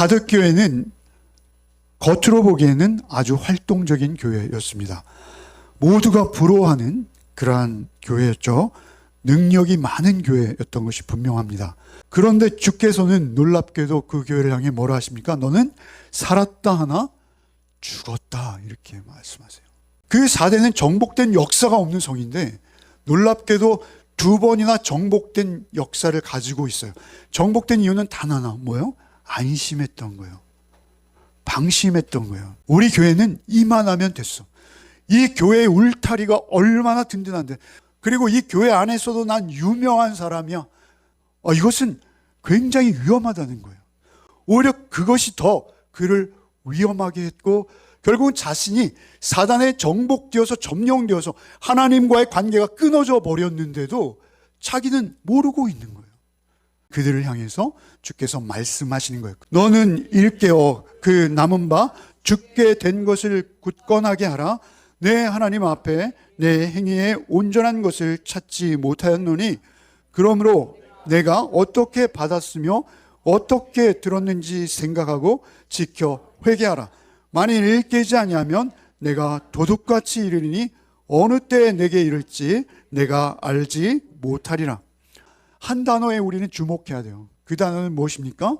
사덕교회는 겉으로 보기에는 아주 활동적인 교회였습니다. 모두가 부러워하는 그러한 교회였죠. 능력이 많은 교회였던 것이 분명합니다. 그런데 주께서는 놀랍게도 그 교회를 향해 뭐라 하십니까? 너는 살았다 하나 죽었다 이렇게 말씀하세요. 그 사대는 정복된 역사가 없는 성인데 놀랍게도 두 번이나 정복된 역사를 가지고 있어요. 정복된 이유는 단 하나 뭐요? 안심했던 거예요. 방심했던 거예요. 우리 교회는 이만하면 됐어. 이 교회의 울타리가 얼마나 든든한데. 그리고 이 교회 안에서도 난 유명한 사람이야. 어, 이것은 굉장히 위험하다는 거예요. 오히려 그것이 더 그를 위험하게 했고 결국은 자신이 사단에 정복되어서 점령되어서 하나님과의 관계가 끊어져 버렸는데도 자기는 모르고 있는 거예요. 그들을 향해서 주께서 말씀하시는 거예요. 너는 일깨어 그 남은 바 죽게 된 것을 굳건하게 하라. 내 하나님 앞에 내 행위에 온전한 것을 찾지 못하였노니 그러므로 내가 어떻게 받았으며 어떻게 들었는지 생각하고 지켜 회개하라. 만일 일깨지 아니하면 내가 도둑같이 이르리니 어느 때에 내게 이를지 내가 알지 못하리라. 한 단어에 우리는 주목해야 돼요. 그 단어는 무엇입니까?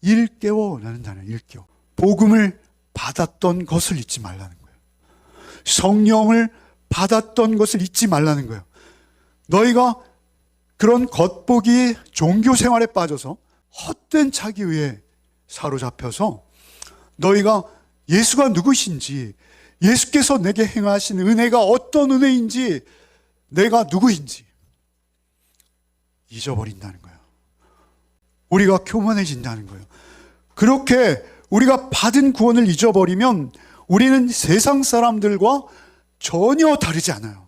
일깨워라는 단어, 일깨워. 복음을 받았던 것을 잊지 말라는 거예요. 성령을 받았던 것을 잊지 말라는 거예요. 너희가 그런 겉보기 종교 생활에 빠져서 헛된 자기의에 사로잡혀서 너희가 예수가 누구신지, 예수께서 내게 행하신 은혜가 어떤 은혜인지, 내가 누구인지 잊어버린다는 거예요. 우리가 교만해진다는 거예요. 그렇게 우리가 받은 구원을 잊어버리면 우리는 세상 사람들과 전혀 다르지 않아요.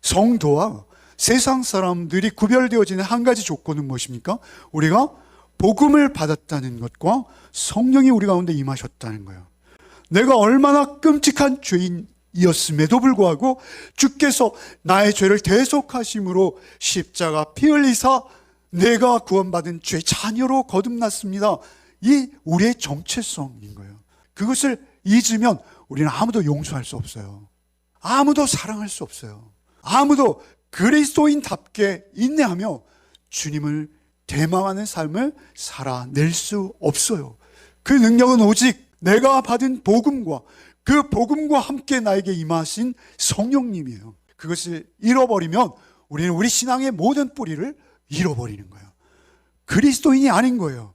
성도와 세상 사람들이 구별되어지는 한 가지 조건은 무엇입니까? 우리가 복음을 받았다는 것과 성령이 우리 가운데 임하셨다는 거예요. 내가 얼마나 끔찍한 죄인 이었음에도 불구하고 주께서 나의 죄를 대속하심으로 십자가 피 흘리사 내가 구원받은 죄 자녀로 거듭났습니다. 이 우리의 정체성인 거예요. 그것을 잊으면 우리는 아무도 용서할 수 없어요. 아무도 사랑할 수 없어요. 아무도 그리스도인답게 인내하며 주님을 대망하는 삶을 살아낼 수 없어요. 그 능력은 오직 내가 받은 복음과 그 복음과 함께 나에게 임하신 성령님이에요. 그것을 잃어버리면 우리는 우리 신앙의 모든 뿌리를 잃어버리는 거예요. 그리스도인이 아닌 거예요.